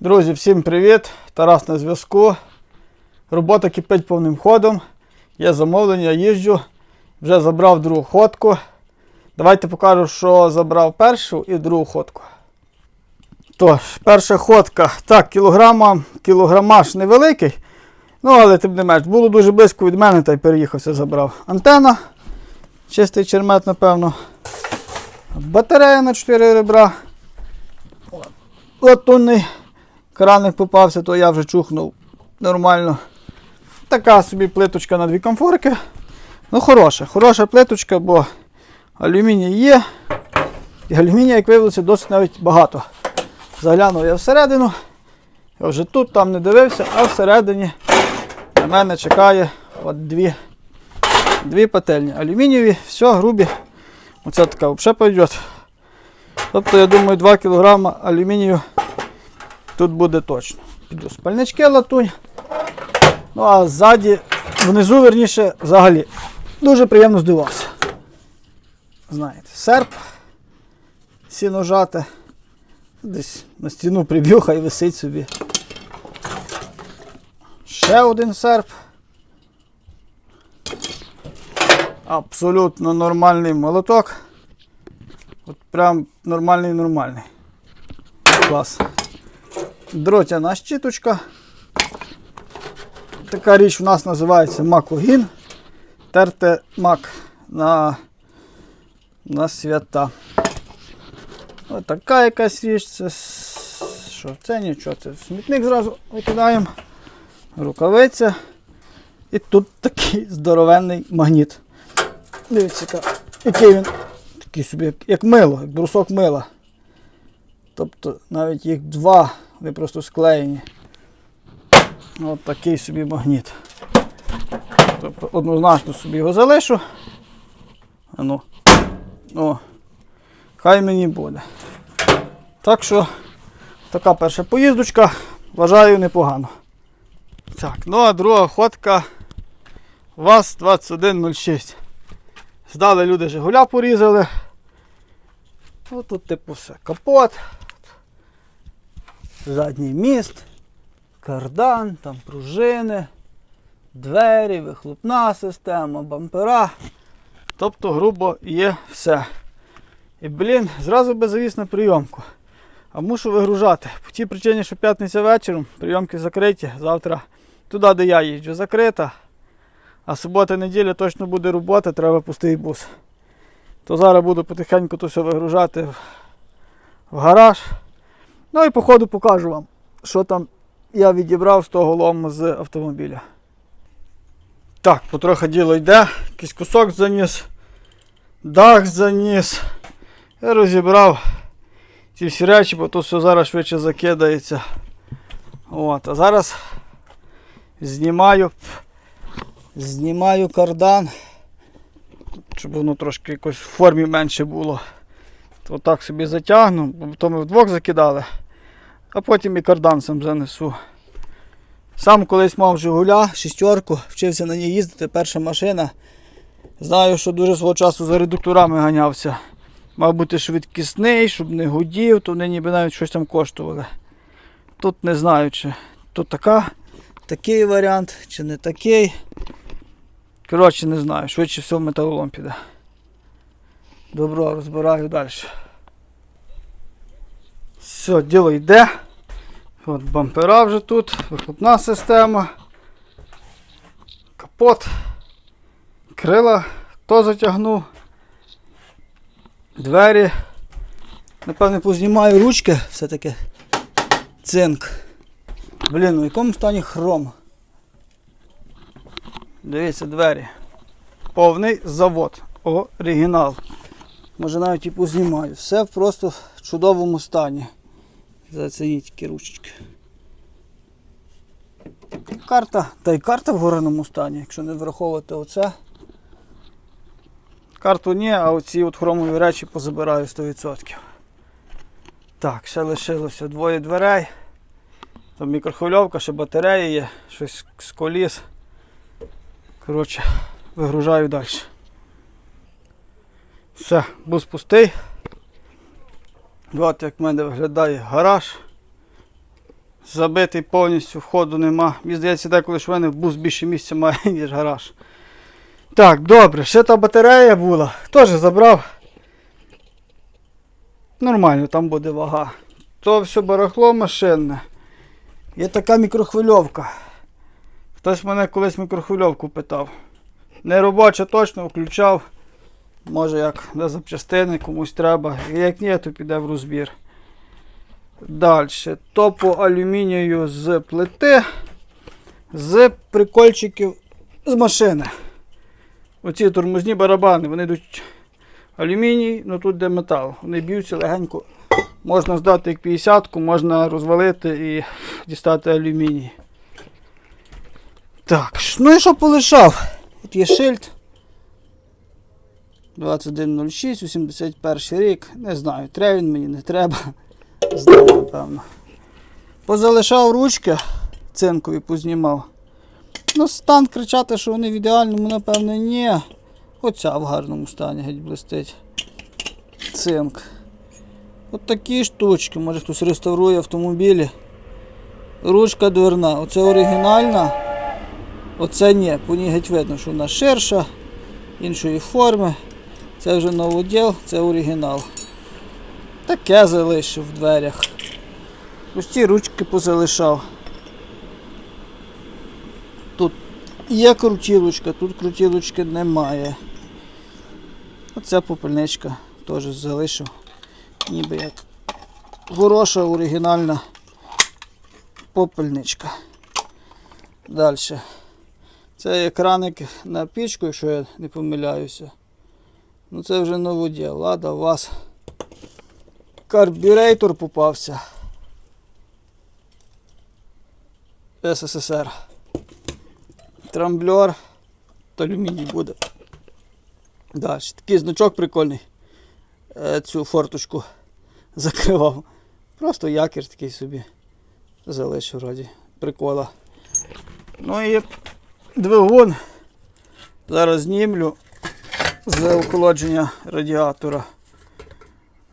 Друзі, всім привіт! Тарас на зв'язку. Робота кипить повним ходом. Є замовлення, їжджу. Вже забрав другу ходку. Давайте покажу, що забрав першу і другу ходку. Тож, перша ходка. Так, кілограма, кілограмаж невеликий. Ну, але тим не менш, було дуже близько від мене, та й переїхався, забрав. Антена. Чистий чермет, напевно. Батарея на 4 ребра. Латунний краник попався, то я вже чухнув нормально. Така собі плиточка на дві комфорки. Ну, хороша, хороша плиточка, бо алюміній є. І алюмінія, як виявилося, досить навіть багато. Заглянув я всередину. Я вже тут, там не дивився, а всередині на мене чекає от дві, дві пательні. Алюмінієві, все, грубі. Оце така взагалі пойде. Тобто, я думаю, 2 кг алюмінію тут буде точно. Піду спальнички латунь. Ну а ззаді, внизу, верніше, взагалі. Дуже приємно здивався. Знаєте, серп сіножати. Десь на стіну приб'ю, хай висить собі. Ще один серп. Абсолютно нормальний молоток. От прям нормальний нормальний. Клас. Дротяна щіточка. Така річ в нас називається макогін. Терте мак на, на свята. Ось така якась річ. Це що? Це нічого, це смітник зразу викидаємо. Рукавиця. І тут такий здоровенний магніт. Дивіться, який він такий собі, як мило, як брусок мила. Тобто навіть їх два, вони просто склеєні. От такий собі магніт. Тобто однозначно собі його залишу. А ну. О, хай мені буде. Так що така перша поїздочка, вважаю непогано. Так, ну а друга ходка ВАЗ-2106. Здали люди Жигуля порізали. Ну, тут типу все. Капот, задній міст, кардан, там пружини, двері, вихлопна система, бампера. Тобто, грубо є все. І, блін, зразу беззавіс на прийомку. А мушу вигружати. По тій причині, що п'ятниця вечором, прийомки закриті. Завтра туди, де я їжджу, закрита. А субота неділя точно буде робота, треба пустий бус. То зараз буду потихеньку то все вигружати в гараж. Ну і по ходу покажу вам, що там я відібрав з того лому з автомобіля. Так, потрохи діло йде, якийсь кусок заніс, дах заніс. Я розібрав ці всі речі, бо то все зараз швидше закидається. От, а зараз знімаю, знімаю кардан, щоб воно трошки якось в формі менше було. Отак собі затягну, бо то ми вдвох закидали, а потім і кардан сам занесу. Сам колись мав Жигуля, шістерку, вчився на ній їздити, перша машина. Знаю, що дуже свого часу за редукторами ганявся. Мав бути швидкісний, щоб не гудів, то вони ніби навіть щось там коштували. Тут не знаю, чи тут така, такий варіант, чи не такий. Коротше, не знаю, швидше всього металолом піде. Добро, розбираю далі. Все, діло йде. От бампера вже тут, вихлопна система, капот, крила, хто затягнув, двері. Напевне, познімаю ручки, все-таки цинк. Блін, у якому стані хром. Дивіться, двері. Повний завод. Оригінал. Може навіть і познімаю. Все просто в чудовому стані. Зацініть такі ручечки. Карта, та й карта в гореному стані, якщо не враховувати оце. Карту ні, а оці от хромові речі позабираю 100%. Так, ще лишилося двоє дверей. Там мікрохвильовка, ще батарея є, щось з коліс. Коротше, вигружаю далі. Все, бус пустий. От як в мене виглядає гараж. Забитий повністю, входу нема. Мені здається, деколи ж в мене бус більше місця має, ніж гараж. Так, добре, ще та батарея була. Теж забрав. Нормально, там буде вага. То все барахло машинне. Є така мікрохвильовка. Хтось мене колись мікрохвильовку питав. Не робоча точно, включав. Може як на запчастини комусь треба. Як ні, то піде в розбір. Далі. То по алюмінію з плити, з прикольчиків з машини. Оці тормозні барабани, вони йдуть алюміній, ну тут де метал. Вони б'ються легенько. Можна здати як 50-ку, можна розвалити і дістати алюміній. Так, ну і що полишав? Тут є шильд. 2106, 81 рік. Не знаю, треба він мені, не треба. Здав, напевно. Позалишав ручки цинкові, познімав. Ну, стан кричати, що вони в ідеальному, напевно, ні. Оця в гарному стані геть блистить. Цинк. От такі штучки, може хтось реставрує автомобілі. Ручка дверна. Оце оригінальна. Оце ні. По ній геть видно, що вона ширша, іншої форми. Це вже новоділ, це оригінал. Таке залишив в дверях. Ось ці ручки позалишав. Тут є крутілочка, тут крутілочки немає. Оця попельничка теж залишив. Ніби як хороша оригінальна попельничка. Далі. Це екраник на пічку, якщо я не помиляюся. Ну це вже новоділ. Лада, у вас карбюрейтор попався. СССР. Трамблер. То алюміній буде. Далі. Такий значок прикольний. Е, Цю форточку закривав. Просто якір такий собі. Залишив вроді. Прикола. Ну і двигун. Зараз знімлю з охолодження радіатора.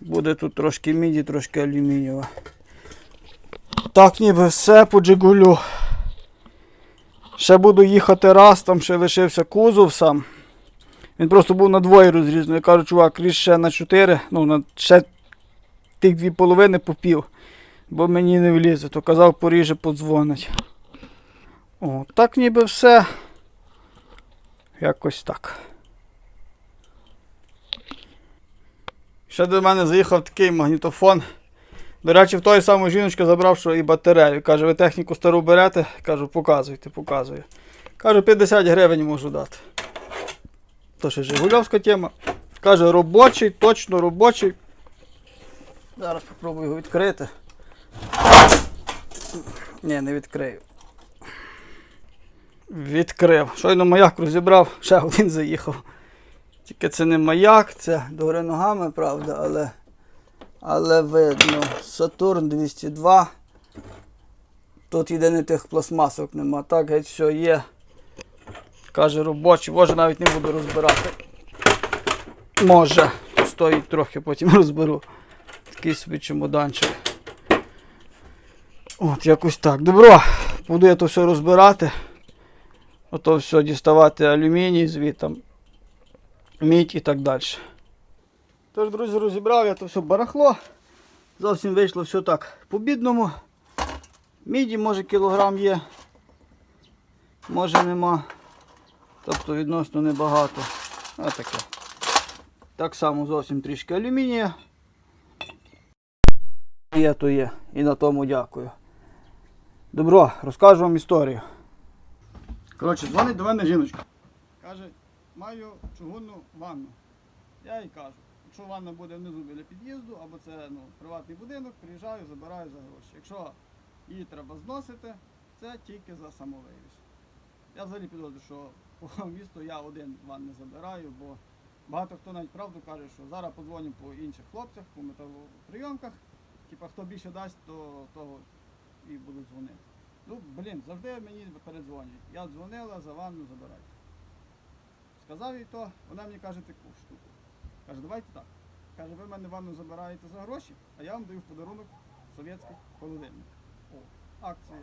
Буде тут трошки міді, трошки алюмінієва. Так ніби все по джигулю. Ще буду їхати раз, там ще лишився кузов сам. Він просто був на двоє розрізаний. Я кажу, чувак, ріж ще на 4, ну на ще тих дві половини попів, бо мені не влізе, то казав, поріже подзвонить. О, так ніби все. Якось так. Ще до мене заїхав такий магнітофон. До речі, в той самої жіночка забрав, що і батарею. Каже, ви техніку стару берете? Кажу, показуйте, показую. Кажу, 50 гривень можу дати. То ще Жигульовська тема. Каже, робочий, точно робочий. Зараз спробую його відкрити. Ні, не відкрию. Відкрив. Щойно маяк розібрав, ще один заїхав. Тільки це не маяк, це догори ногами, правда, але, але видно. Сатурн 202. Тут єдине тих пластмасок нема. Так геть все є. Каже робочий, може навіть не буду розбирати. Може. Стоїть трохи, потім розберу. Такий собі чемоданчик. От, якось так. Добро, буду я то все розбирати. Ото все діставати алюміній звітом, мідь і так далі. Тож, друзі, розібрав я то все барахло. Зовсім вийшло все так по-бідному. Міді, може, кілограм є, може нема. Тобто відносно небагато. Отаке. Так само зовсім трішки алюмінія. Є, то є. І на тому дякую. Добро, розкажу вам історію. Коротше, дзвонить до мене жіночка. Каже, маю чугунну ванну. Я їй кажу, якщо ванна буде внизу біля під'їзду, або це ну, приватний будинок, приїжджаю, забираю за гроші. Якщо її треба зносити, це тільки за самовивіз. Я взагалі підозрюю, що по місту я один ванни забираю, бо багато хто навіть правду каже, що зараз подзвоню по інших хлопцях, по металоприйомках. Типа хто більше дасть, то того і будуть дзвонити. Ну, блін, завжди мені передзвонюють. Я дзвонила, за ванну забирайте. Сказав їй то, вона мені каже таку штуку. Каже, давайте так. Каже, ви мене ванну забираєте за гроші, а я вам даю в подарунок совєтський холодильник. О. акція.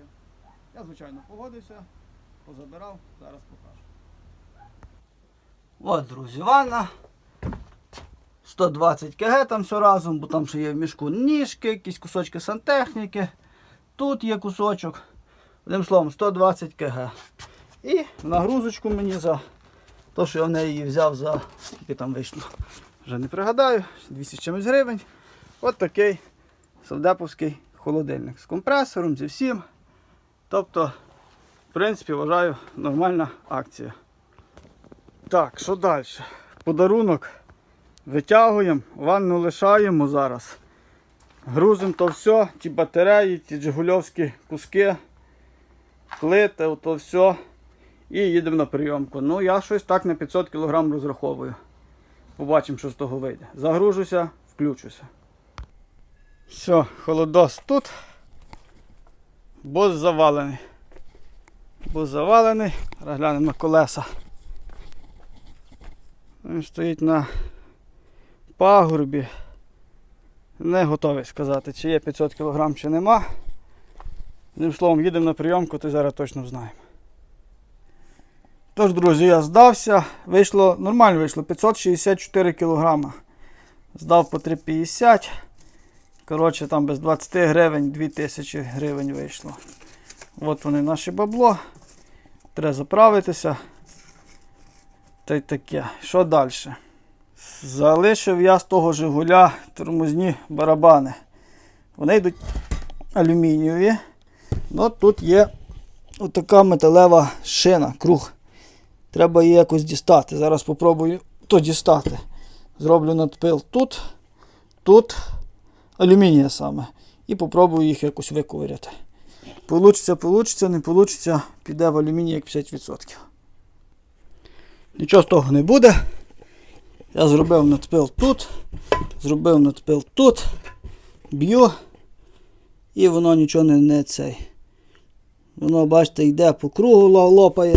Я, звичайно, погодився, позабирав, зараз покажу. От, друзі, ванна. 120 кг там все разом, бо там ще є в мішку ніжки, якісь кусочки сантехніки. Тут є кусочок. Одним словом, 120 кг. І нагрузочку мені за те, що я в неї її взяв за скільки там вийшло. Вже не пригадаю, 200 з чимось гривень. От такий совдеповський холодильник з компресором, зі всім. Тобто, в принципі, вважаю, нормальна акція. Так, що далі? Подарунок витягуємо, ванну лишаємо зараз. Грузимо то все, ті батареї, ті джигульовські куски, плити, ото все. І їдемо на прийомку. Ну, я щось так на 500 кг розраховую. Побачимо, що з того вийде. Загружуся, включуся. Все, холодос тут. Бос завалений. Бос завалений. Зараз глянемо на колеса. Він стоїть на пагорбі. Не готовий сказати, чи є 500 кг, чи нема. Одним словом, їдемо на прийомку, то зараз точно знаємо. Тож, друзі, я здався. Вийшло, нормально вийшло, 564 кг. Здав по 3,50. Коротше, там без 20 гривень 2000 гривень вийшло. От вони наше бабло. Треба заправитися. Та й таке. Що далі? Залишив я з того Жигуля тормозні барабани. Вони йдуть алюмінієві. Ну, тут є отака металева шина, круг. Треба її якось дістати. Зараз спробую то дістати. Зроблю надпил тут, тут, алюмінія саме. І попробую їх якось виковиряти. Получиться, получиться, не получиться, піде в алюміній як 50%. Нічого з того не буде. Я зробив надпил тут, зробив надпил тут, б'ю, і воно нічого не, не цей. Воно, бачите, йде по кругу лопає.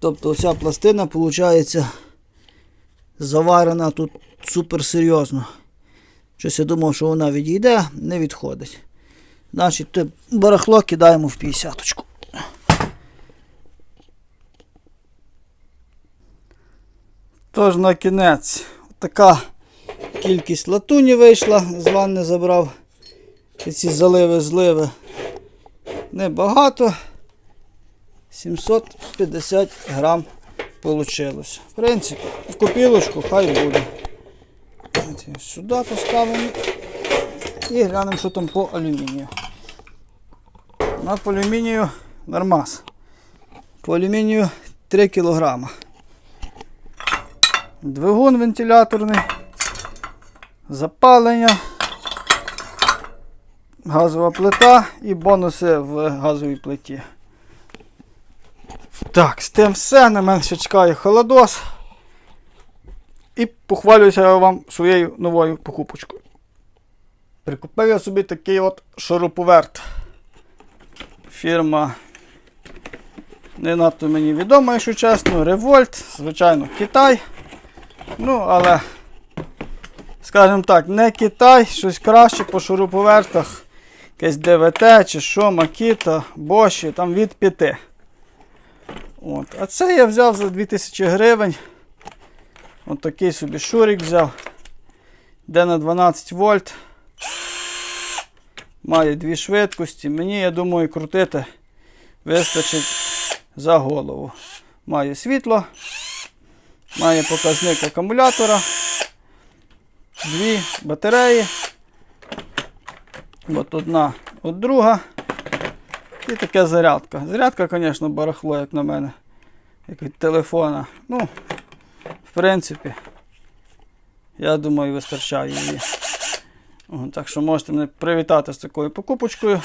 Тобто вся пластина виходить заварена тут супер серйозно. Щось я думав, що вона відійде, не відходить. Значить, барахло кидаємо в 50-очку. Тож на кінець така кількість латуні вийшла, з ванни забрав. Ці заливи зливи небагато. 750 грам вийшло. В принципі, в копілочку хай буде. Сюди поставимо і глянемо, що там по алюмінію. На по алюмінію нормас. По алюмінію 3 кг. Двигун вентиляторний, запалення, газова плита і бонуси в газовій плиті. Так, з тим все, на мене ще чекає холодос. І похвалююся я вам своєю новою покупочкою. Прикупив я собі такий от шуруповерт. Фірма не надто мені відома, якщо чесно. Револьт, звичайно, Китай. Ну, але, скажімо так, не Китай, щось краще по шуруповертах. Якесь ДВТ чи що, Макіта, Боші, там від 5. От. А це я взяв за 2000 гривень. От такий собі шурик взяв. Де на 12 вольт. Має дві швидкості. Мені, я думаю, крутити вистачить за голову. Має світло. Має показник акумулятора. Дві батареї. От одна, от друга. І таке зарядка. Зарядка, звісно, барахло, як на мене. Як від телефона. Ну, в принципі, я думаю, вистачає її. Так що можете мене привітати з такою покупочкою.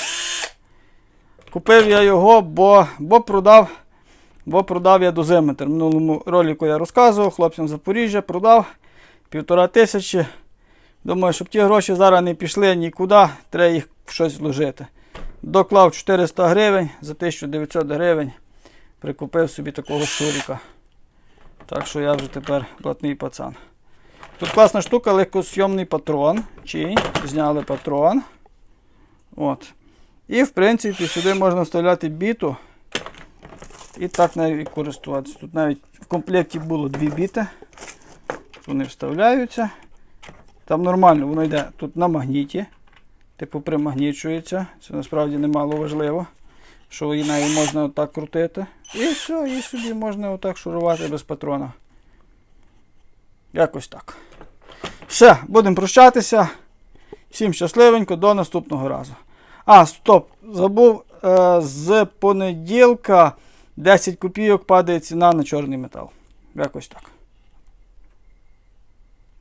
Купив я його, бо, бо продав. Бо продав я дозиметр. В минулому ролику я розказував, хлопцям Запоріжжя продав півтора тисячі. Думаю, щоб ті гроші зараз не пішли нікуди, треба їх в щось вложити. Доклав 400 гривень за 1900 гривень. Прикупив собі такого шурика. Так що я вже тепер платний пацан. Тут класна штука, легкосйомний патрон. Чи зняли патрон. От. І, в принципі, сюди можна вставляти біту. І так навіть користуватися. Тут навіть в комплекті було дві біти. Вони вставляються. Там нормально, воно йде тут на магніті. Типу примагнічується. Це насправді немало важливо. Що її навіть можна отак крутити. І все, і собі можна отак шурувати без патрона. Якось так. Все, будемо прощатися. Всім щасливенько, до наступного разу. А, стоп, забув. Е, з понеділка 10 копійок падає ціна на чорний метал. Якось так.